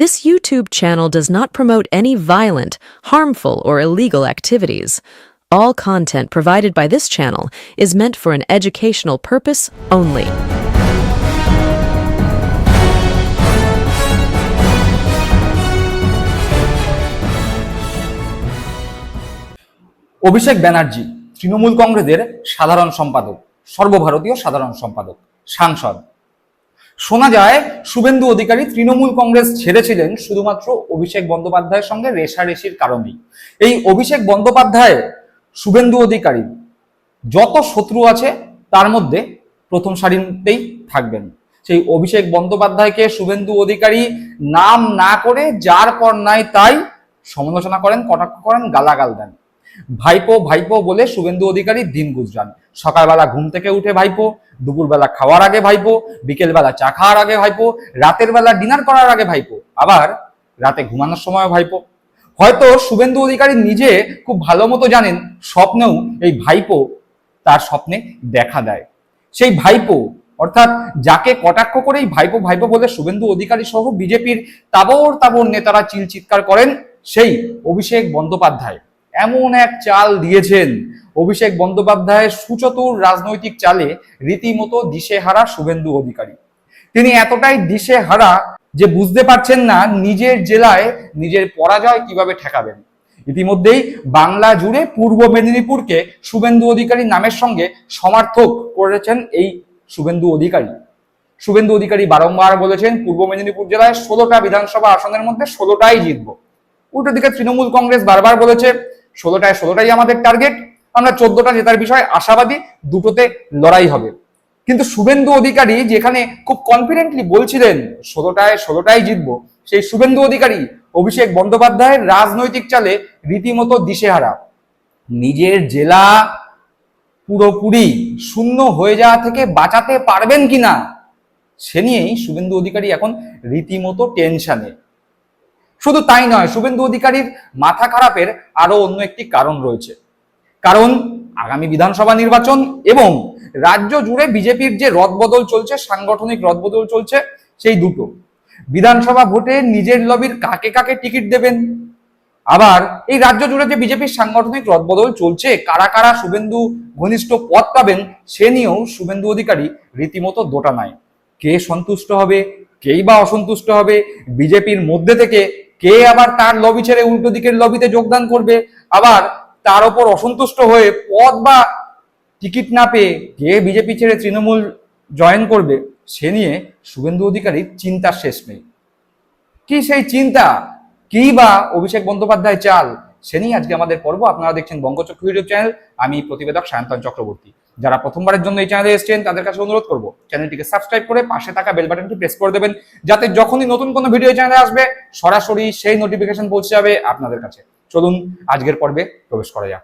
This YouTube channel does not promote any violent, harmful, or illegal activities. All content provided by this channel is meant for an educational purpose only. Abhishek Banerjee Trinamool কংগ্রেসের সাধারণ সম্পাদক সর্বভারতীয় সাধারণ সম্পাদক সাংসদ শোনা যায়, শুভেন্দু অধিকারী তৃণমূল কংগ্রেস ছেড়েছিলেন শুধুমাত্র অভিষেক বন্দ্যোপাধ্যায়ের সঙ্গে রেশারেশির কারণেই। এই অভিষেক বন্দ্যোপাধ্যায়, শুভেন্দু অধিকারী, যত শত্রু আছে, তার মধ্যে প্রথম সারিতেই থাকবেন। সেই অভিষেক বন্দ্যোপাধ্যায়কে শুভেন্দু অধিকারী নাম না করে যার পর নাই তাই সমালোচনা করেন, কটাক্ষ করেন, গালাগাল দেন। ভাইপো ভাইপো বলে শুভেন্দু অধিকারী দিন গুজরান। সকালবেলা ঘুম থেকে উঠে ভাইপো দুপুরবেলা খাওয়ার আগে ভাইপো, বিকেলবেলা চা খাওয়ার আগে ভাইপো, রাতের বেলা ডিনার করার আগে ভাইপো, আবার রাতে ঘুমানোর সময় ভাইপো। হয়তো শুভেন্দু অধিকারী নিজে খুব ভালো মতো জানেন স্বপ্নেও এই ভাইপো তার স্বপ্নে দেখা দেয়। সেই ভাইপো, অর্থাৎ যাকে কটাক্ষ করেই ভাইপো ভাইপো বলে শুভেন্দু অধিকারী সহ বিজেপির তাবর তাবর নেতারা চিল চিৎকার করেন সেই অভিষেক বন্দ্যোপাধ্যায়। এমন এক চাল দিয়েছেন অভিষেক বন্দ্যোপাধ্যায়ের সুচতুর রাজনৈতিক চালে রীতিমতো দিশেহারা শুভেন্দু অধিকারী। তিনি এতটাই দিশেহারা যে বুঝতে পারছেন না নিজের জেলায় নিজের পরাজয় কীভাবে ঠেকাবেন। ইতিমধ্যেই বাংলা জুড়ে পূর্ব মেদিনীপুরকে শুভেন্দু অধিকারী নামের সঙ্গে সমার্থক করেছেন এই শুভেন্দু অধিকারী। শুভেন্দু অধিকারী বারংবার বলেছেন, পূর্ব মেদিনীপুর জেলায় ষোলোটা বিধানসভা আসনের মধ্যে ষোলোটাই জিতবো। উল্টো দিকে তৃণমূল কংগ্রেস বারবার বলেছে, ষোলোটায় ষোলোটাই আমাদের টার্গেট আমরা চোদ্দটা জেতার বিষয়ে আশাবাদী দুটোতে লড়াই হবে। কিন্তু শুভেন্দু অধিকারী যেখানে খুব কনফিডেন্টলি বলছিলেন, ষোলোটায়, ষোলোটাই জিতবো সেই শুভেন্দু অধিকারী অভিষেক বন্দ্যোপাধ্যায়ের রাজনৈতিক চালে রীতিমতো দিশেহারা। নিজের জেলা পুরোপুরি শূন্য হয়ে যাওয়া থেকে বাঁচাতে পারবেন কিনা, সে নিয়েই শুভেন্দু অধিকারী এখন রীতিমতো টেনশনে শুধু তাই নয়, শুভেন্দু অধিকারীর মাথা খারাপের আরও অন্য একটি কারণ রয়েছে। কারণ আগামী বিধানসভা নির্বাচন এবং রাজ্য জুড়ে বিজেপির যে রদবদল চলছে, সাংগঠনিক রদবদল চলছে, সেই দুটো। বিধানসভা ভোটে নিজের লবির কাকে কাকে টিকিট দেবেন? আবার এই রাজ্য জুড়ে যে বিজেপির সাংগঠনিক রদবদল চলছে, কারা কারা শুভেন্দু ঘনিষ্ঠ পদ পাবেন, সে নিয়েও শুভেন্দু অধিকারী রীতিমতো দোটানায় কে সন্তুষ্ট হবে, কেই বা অসন্তুষ্ট হবে, বিজেপির মধ্যে থেকে কে আবার তার লবি ছেড়ে উল্টো দিকের লবিতে যোগদান করবে? আবার তার ওপর অসন্তুষ্ট হয়ে পদ বা টিকিট না পেয়ে কে বিজেপি ছেড়ে তৃণমূল জয়েন করবে, সে নিয়ে শুভেন্দু অধিকারীর চিন্তার শেষ নেই। কি সেই চিন্তা? কি বা অভিষেক বন্দ্যোপাধ্যায় চাল? সে নিয়ে আজকে আমাদের পর্ব। আপনারা দেখছেন বঙ্গচক্র ইউটিউব চ্যানেল। আমি প্রতিবেদক সায়ন্তন চক্রবর্তী। যারা প্রথমবারের জন্য এই চ্যানেলে এসেছেন, তাদের কাছে অনুরোধ করব, চ্যানেলটিকে সাবস্ক্রাইব করে পাশে থাকা বেল বাটনটি প্রেস করে দেবেন, যাতে যখনই নতুন কোনো ভিডিও চ্যানেলে আসবে, সরাসরি সেই নোটিফিকেশন পৌঁছে যাবে আপনাদের কাছে। চলুন আজকের পর্বে প্রবেশ করা যাক।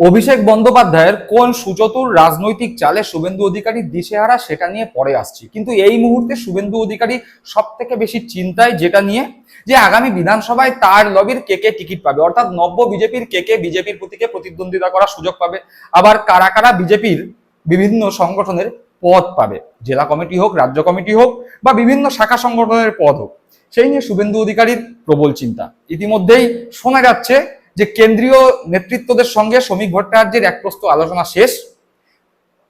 অভিষেক বন্দ্যোপাধ্যায়ের কোন সুচতুর রাজনৈতিক চালে শুভেন্দু অধিকারী দিশেহারা সেটা নিয়ে পরে আসছি। কিন্তু এই মুহূর্তে শুভেন্দু অধিকারী সব থেকে বেশি চিন্তায় যেটা নিয়ে যে আগামী বিধানসভায় তার লবির কে কে টিকিট পাবে? অর্থাৎ নব্য বিজেপির কে কে বিজেপির প্রতীকে প্রতিদ্বন্দ্বিতা করার সুযোগ পাবে। আবার কারা কারা বিজেপির বিভিন্ন সংগঠনের পদ পাবে? জেলা কমিটি হোক, রাজ্য কমিটি হোক বা বিভিন্ন শাখা সংগঠনের পদ হোক। সেই নিয়ে শুভেন্দু অধিকারীর প্রবল চিন্তা। ইতিমধ্যেই শোনা যাচ্ছে যে কেন্দ্রীয় নেতৃত্বদের সঙ্গে শ্রমিক ভট্টাচার্যের এক প্রস্ত আলোচনা শেষ।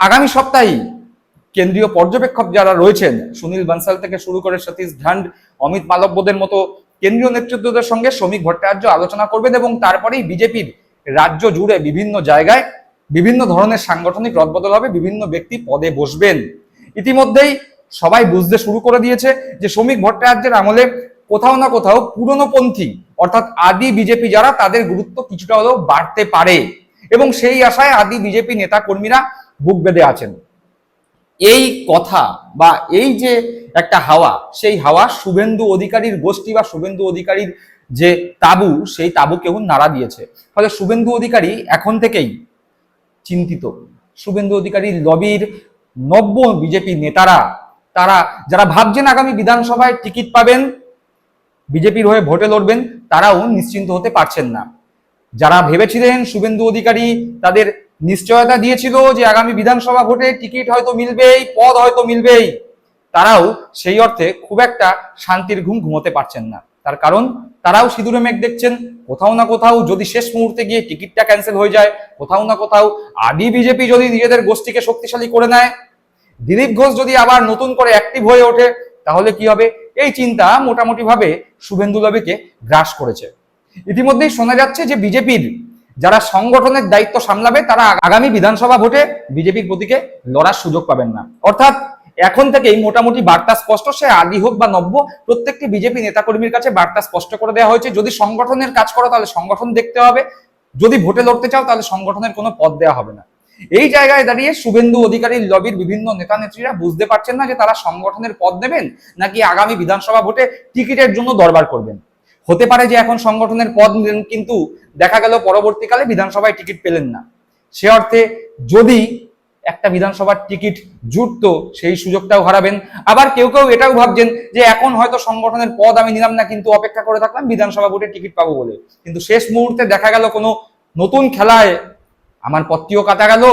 আগামী সপ্তাহেই কেন্দ্রীয় পর্যবেক্ষক যারা রয়েছেন, সুনীল বানসাল থেকে শুরু করে সতীশ ধান্ড, অমিত মালব্যদের মতো কেন্দ্রীয় নেতৃত্বদের সঙ্গে শ্রমিক ভট্টাচার্য আলোচনা করবেন এবং তারপরেই বিজেপির রাজ্য জুড়ে বিভিন্ন জায়গায় বিভিন্ন ধরনের সাংগঠনিক রদবদল হবে, বিভিন্ন ব্যক্তি পদে বসবেন। ইতিমধ্যেই সবাই বুঝতে শুরু করে দিয়েছে যে শ্রমিক ভট্টাচার্যের আমলে কোথাও না কোথাও পুরনোপন্থী, অর্থাৎ আদি বিজেপি যারা, তাদের গুরুত্ব কিছুটা হলেও বাড়তে পারে। এবং সেই আশায় আদি বিজেপি নেতা কর্মীরা বুক বেঁধে আছেন। এই কথা বা এই যে একটা হাওয়া, সেই হাওয়া শুভেন্দু অধিকারীর গোষ্ঠী বা শুভেন্দু অধিকারীর যে তাবু, সেই তাবু কেউ নাড়া দিয়েছে। ফলে শুভেন্দু অধিকারী এখন থেকেই চিন্তিত। শুভেন্দু অধিকারীর লবির নব্য বিজেপি নেতারা তারা যারা ভাবছেন আগামী বিধানসভায় টিকিট পাবেন, বিজেপির হয়ে ভোটে লড়বেন, তারাও নিশ্চিন্ত হতে পারছেন না। যারা ভেবেছিলেন শুভেন্দু অধিকারী তাদের নিশ্চয়তা দিয়েছিল যে আগামী বিধানসভা ভোটে টিকিট হয়তো মিলবেই, পদ হয়তো মিলবেই, তারাও সেই অর্থে খুব একটা শান্তির ঘুম ঘুমোতে পারছেন না। তার কারণ, তারাও সিঁদুরে মেঘ দেখছেন, কোথাও না কোথাও যদি শেষ মুহূর্তে গিয়ে টিকিটটা ক্যান্সেল হয়ে যায়, কোথাও না কোথাও আদি বিজেপি যদি নিজেদের গোষ্ঠীকে শক্তিশালী করে নেয় দিলীপ ঘোষ যদি আবার নতুন করে অ্যাক্টিভ হয়ে ওঠে, তাহলে কি হবে? এই চিন্তা মোটামুটি ভাবে শুভেন্দু লবিকে গ্রাস করেছে। ইতিমধ্যেই শোনা যাচ্ছে যে বিজেপির যারা সংগঠনের দায়িত্ব সামলাবে, তারা আগামী বিধানসভা ভোটে বিজেপির প্রতীকে লড়ার সুযোগ পাবেন না। অর্থাৎ এখন থেকেই মোটামুটি বার্তা স্পষ্ট, সে আদি হোক বা নব্য, প্রত্যেকটি বিজেপি নেতাকর্মীর কাছে বার্তা স্পষ্ট করে দেওয়া হয়েছে। যদি সংগঠনের কাজ করো, তাহলে সংগঠন দেখতে হবে। যদি ভোটে লড়তে চাও, তাহলে সংগঠনের কোনো পদ দেওয়া হবে না। এই জায়গায় দাঁড়িয়ে শুভেন্দু অধিকারীর লবির বিভিন্ন নেতা নেত্রীরা বুঝতে পারছেন না যে তারা সংগঠনের পদ দেবেন নাকি আগামী বিধানসভা ভোটে টিকিটের জন্য দরবার করবেন। হতে পারে যে এখন সংগঠনের পদ নেন, কিন্তু দেখা গেল পরবর্তীকালে বিধানসভায় টিকিট পেলেন না। সে অর্থে যদি একটা বিধানসভার টিকিট জুটতো, সেই সুযোগটাও হারাবেন। আবার কেউ কেউ এটাও ভাবছেন যে এখন হয়তো সংগঠনের পদ আমি নিলাম না, কিন্তু অপেক্ষা করে থাকলাম বিধানসভা ভোটে টিকিট পাবো বলে। কিন্তু শেষ মুহূর্তে দেখা গেল কোনো নতুন খেলায় আমার পত্রিও কাটা গেল,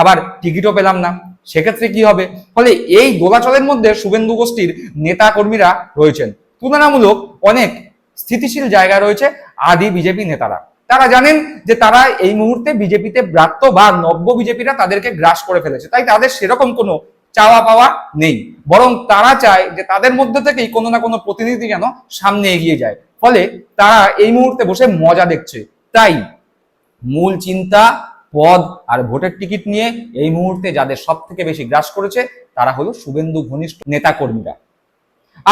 আবার টিকিটও পেলাম না। সেক্ষেত্রে কি হবে? ফলে এই দোলাচলের মধ্যে শুভেন্দু গোষ্ঠীর নেতা কর্মীরা রয়েছেন। তুলনামূলক অনেক স্থিতিশীল জায়গা রয়েছে আদি বিজেপি নেতারা। তারা জানেন যে তারা এই মুহূর্তে বিজেপিতে ব্রাত্য বা নব্য বিজেপিরা তাদেরকে গ্রাস করে ফেলেছে। তাই তাদের সেরকম কোনো চাওয়া পাওয়া নেই। বরং তারা চায় যে তাদের মধ্যে থেকেই কোনো না কোনো প্রতিনিধি যেন সামনে এগিয়ে যায়। ফলে তারা এই মুহূর্তে বসে মজা দেখছে। তাই মূল চিন্তা পদ আর ভোটের টিকিট নিয়ে এই মুহূর্তে যাদের সব থেকে বেশি গ্রাস করেছে, তারা হলো শুভেন্দু ঘনিষ্ঠ নেতা কর্মীরা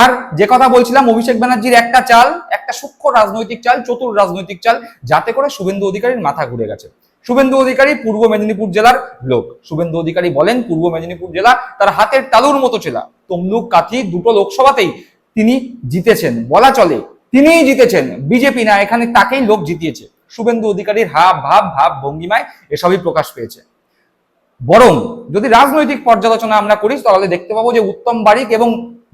আর যে কথা বলছিলাম, অভিষেক ব্যানার্জির একটা চাল, একটা সূক্ষ্ম রাজনৈতিক চাল, চতুর রাজনৈতিক চাল, যাতে করে শুভেন্দু অধিকারীর মাথা ঘুরে গেছে। শুভেন্দু অধিকারী পূর্ব মেদিনীপুর জেলার লোক। শুভেন্দু অধিকারী বলেন, পূর্ব মেদিনীপুর জেলা তার হাতের তালুর মতো জেলা তমলুক, কাথি দুটো লোকসভাতেই তিনি জিতেছেন, বলা চলে, তিনিই জিতেছেন। বিজেপি না, এখানে তাকেই লোক জিতিয়েছে। শুভেন্দু অধিকারীর হাব ভাব ভাব, ভঙ্গিমায় এসবই প্রকাশ পেয়েছে। বরং যদি রাজনৈতিক পর্যালোচনা আমরা করি, তাহলে দেখতে পাবো যে উত্তম বারিক এবং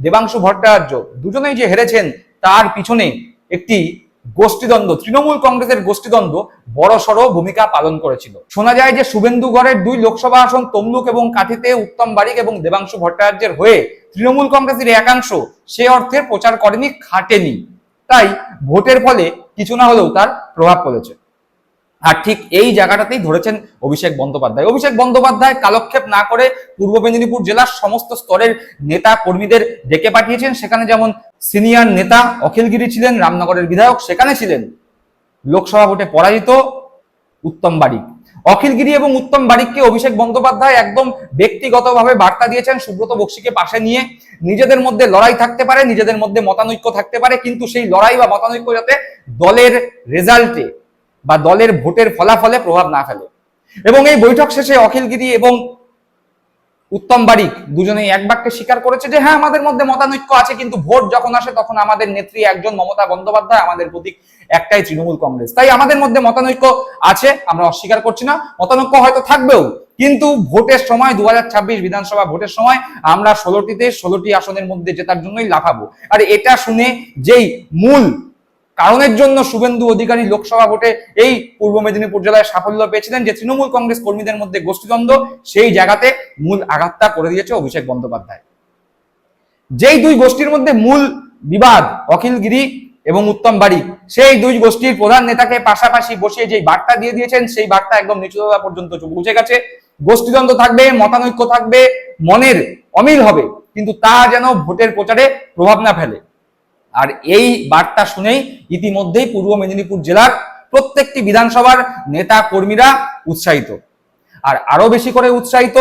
দেবাংশু ভট্টাচার্য দুজনেই যে হেরেছেন, তার পিছনে একটি গোষ্ঠীদ্বন্দ্ব, তৃণমূল কংগ্রেসের গোষ্ঠীদ্বন্দ্ব বড় সড় ভূমিকা পালন করেছিল। শোনা যায় যে শুভেন্দুগড়ের দুই লোকসভা আসন তমলুক এবং কাঠিতে উত্তম বারিক এবং দেবাংশু ভট্টাচার্যের হয়ে তৃণমূল কংগ্রেসের একাংশ সে অর্থে প্রচার করেনি, খাটেনি। তাই ভোটের ফলে কিছু না হলেও তার প্রভাব পড়েছে। আর ঠিক এই জায়গাটাতেই ধরেছেন অভিষেক বন্দ্যোপাধ্যায়। অভিষেক বন্দ্যোপাধ্যায় কালক্ষেপ না করে পূর্ব মেদিনীপুর জেলার সমস্ত স্তরের নেতা কর্মীদের ডেকে পাঠিয়েছেন। সেখানে যেমন সিনিয়র নেতা অখিলগিরি ছিলেন, রামনগরের বিধায়ক, সেখানে ছিলেন লোকসভা ভোটে পরাজিত উত্তম বারিক। অখিলগিরি এবং উত্তম বারিককে অভিষেক বন্দ্যোপাধ্যায় একদম ব্যক্তিগতভাবে বার্তা দিয়েছেন। সুব্রত বক্সিকে পাশে নিয়ে নিজেদের মধ্যে লড়াই থাকতে পারে, নিজেদের মধ্যে মতানৈক্য থাকতে পারে, কিন্তু সেই লড়াই বা মতানৈক্য যাতে দলের রেজাল্টে বা দলের ভোটের ফলাফলে প্রভাব না ফেলে। এবং এই বৈঠক শেষে অখিলগিরি এবং উত্তম বারিক দুজনেই এক বাক্যে স্বীকার করেছে যে হ্যাঁ আমাদের মধ্যে মতানৈক্য আছে, কিন্তু ভোট যখন আসে, তখন আমাদের নেত্রী একজন মমতা বন্দ্যোপাধ্যায়, আমাদের প্রতীক একটাই তৃণমূল কংগ্রেস। তাই আমাদের মধ্যে মতানৈক্য আছে, আমরা অস্বীকার করছি না, মতানৈক্য হয়তো থাকবেও, কিন্তু ভোটের সময় দু হাজার ছাব্বিশ বিধানসভা ভোটের সময়, আমরা ষোলোটিতে ষোলোটি আসনের মধ্যে জেতার জন্যই লাফাবো। আর এটা শুনে যেই মূল কারণের জন্য শুভেন্দু অধিকারী লোকসভা ভোটে এই পূর্ব মেদিনীপুর জেলায় সাফল্য পেয়েছিলেন, যে তৃণমূল কংগ্রেস কর্মীদের মধ্যে গোষ্ঠীদ্বন্দ্ব, সেই জায়গাতে মূল আঘাতটা করে দিয়েছে অভিষেক বন্দ্যোপাধ্যায়। যেই দুই গোষ্ঠীর মধ্যে মূল বিবাদ অখিলগিরি এবং উত্তম বাড়ি, সেই দুই গোষ্ঠীর প্রধান নেতাকে পাশাপাশি বসিয়ে যেই বার্তা দিয়ে দিয়েছেন, সেই বার্তা একদম নিচুতলা পর্যন্ত পৌঁছে গেছে। গোষ্ঠীদ্বন্দ্ব থাকবে, মতানৈক্য থাকবে, মনের অমিল হবে, কিন্তু তা যেন ভোটের প্রচারে প্রভাব না ফেলে। আর এই বার্তা শুনেই ইতিমধ্যেই পূর্ব মেদিনীপুর জেলার প্রত্যেকটি বিধানসভার নেতা কর্মীরা উৎসাহিত। আর আরও বেশি করে উৎসাহিত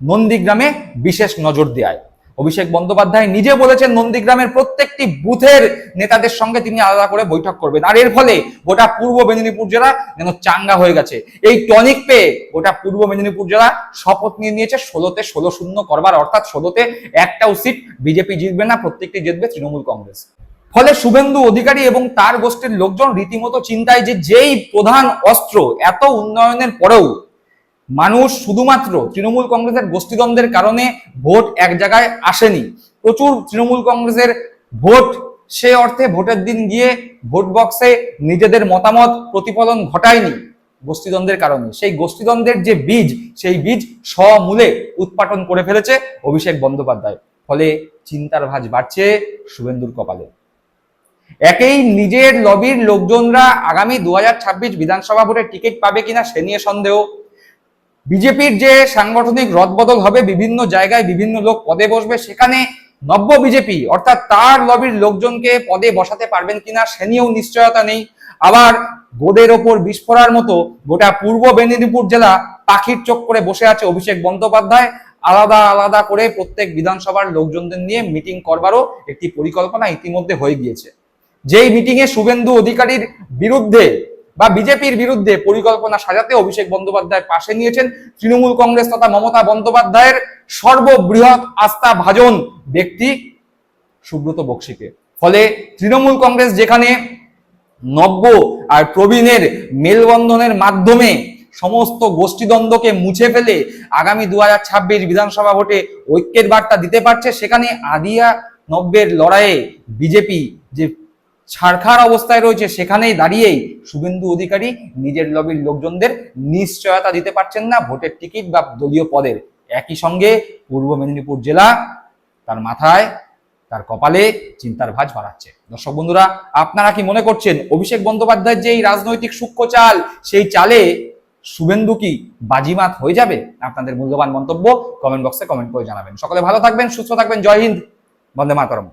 নন্দীগ্রামে বিশেষ নজর দেয়। অভিষেক বন্দ্যোপাধ্যায় নিজে বলেছেন, নন্দীগ্রামের প্রত্যেকটি বুথের নেতাদের সঙ্গে তিনি আলাদা করে বৈঠক করবেন। আর এর ফলে গোটা পূর্ব মেদিনীপুর জেলা যেন চাঙ্গা হয়ে গেছে। এই টনিক পেয়ে গোটা পূর্ব মেদিনীপুর জেলা শপথ নিয়ে নিয়েছে, ষোলোতে ষোলো শূন্য করবার, অর্থাৎ ষোলোতে একটাও সিট বিজেপি জিতবে না, প্রত্যেকটি জিতবে তৃণমূল কংগ্রেস। ফলে শুভেন্দু অধিকারী এবং তার গোষ্ঠীর লোকজন রীতিমতো চিন্তায় যে যেই প্রধান অস্ত্র এত উন্নয়নের পরেও মানুষ শুধুমাত্র তৃণমূল কংগ্রেসের গোষ্ঠীদ্বন্দ্বের কারণে ভোট এক জায়গায় আসেনি। প্রচুর তৃণমূল কংগ্রেসের ভোট, সে অর্থে ভোটের দিন গিয়ে ভোট বক্সে নিজেদের মতামত প্রতিফলন ঘটায়নি গোষ্ঠীদ্বন্দ্বের কারণে। সেই গোষ্ঠীদ্বন্দ্বের যে বীজ, সেই বীজ সমূলে উৎপাটন করে ফেলেছে অভিষেক বন্দ্যোপাধ্যায়। ফলে চিন্তার ভাঁজ বাড়ছে শুভেন্দুর কপালে। একেই নিজের লবির লোকজনরা আগামী দু হাজার ছাব্বিশ বিধানসভা ভোটের টিকিট পাবে কিনা সে নিয়ে সন্দেহ। বিজেপির যে সাংগঠনিক রদবদল হবে, বিভিন্ন জায়গায় বিভিন্ন লোক পদে বসবে, সেখানে নব্য বিজেপি, অর্থাৎ তার লবির লোকজনকে পদে বসাতে পারবেন কিনা সে নিয়েও নিশ্চয়তা নেই। আবার গোদের ওপর বিস্ফোরার মতো গোটা পূর্ব মেদিনীপুর জেলা পাখির চোখ করে বসে আছে অভিষেক বন্দ্যোপাধ্যায়। আলাদা আলাদা করে প্রত্যেক বিধানসভার লোকজনদের নিয়ে মিটিং করবারও একটি পরিকল্পনা ইতিমধ্যে হয়ে গিয়েছে। যেই মিটিং এ শুভেন্দু অধিকারীর বিরুদ্ধে বা বিজেপির বিরুদ্ধে পরিকল্পনা সাজাতে অভিষেক বন্দ্যোপাধ্যায় পাশে নিয়েছেন তৃণমূল কংগ্রেস তথা মমতা বন্দ্যোপাধ্যায়ের সর্ববৃহৎ আস্থা ভাজন ব্যক্তি সুব্রত বক্সিকে। ফলে তৃণমূল কংগ্রেস যেখানে নব্য আর প্রবীণের মেলবন্ধনের মাধ্যমে সমস্ত গোষ্ঠীদ্বন্দ্বকে মুছে ফেলে আগামী দু হাজার ছাব্বিশ বিধানসভা ভোটে ঐক্যের বার্তা দিতে পারছে, সেখানে আদিয়া নব্যের লড়াইয়ে বিজেপি যে ছাড়খাড় অবস্থায় রয়েছে, সেখানেই দাঁড়িয়েই শুভেন্দু অধিকারী নিজের লবির লোকজনদের নিশ্চয়তা দিতে পারছেন না, ভোটের টিকিট বা দলীয় পদের। একই সঙ্গে পূর্ব মেদিনীপুর জেলা তার মাথায়, তার কপালে চিন্তার ভাঁজ বাড়াচ্ছে। দর্শক বন্ধুরা, আপনারা কি মনে করছেন, অভিষেক বন্দ্যোপাধ্যায়ের যে এই রাজনৈতিক সূক্ষ্ম চাল, সেই চালে শুভেন্দু কি বাজিমাত হয়ে যাবে? আপনাদের মূল্যবান মন্তব্য কমেন্ট বক্সে কমেন্ট করে জানাবেন। সকলে ভালো থাকবেন, সুস্থ থাকবেন, জয় হিন্দ, বন্দে মাতরম।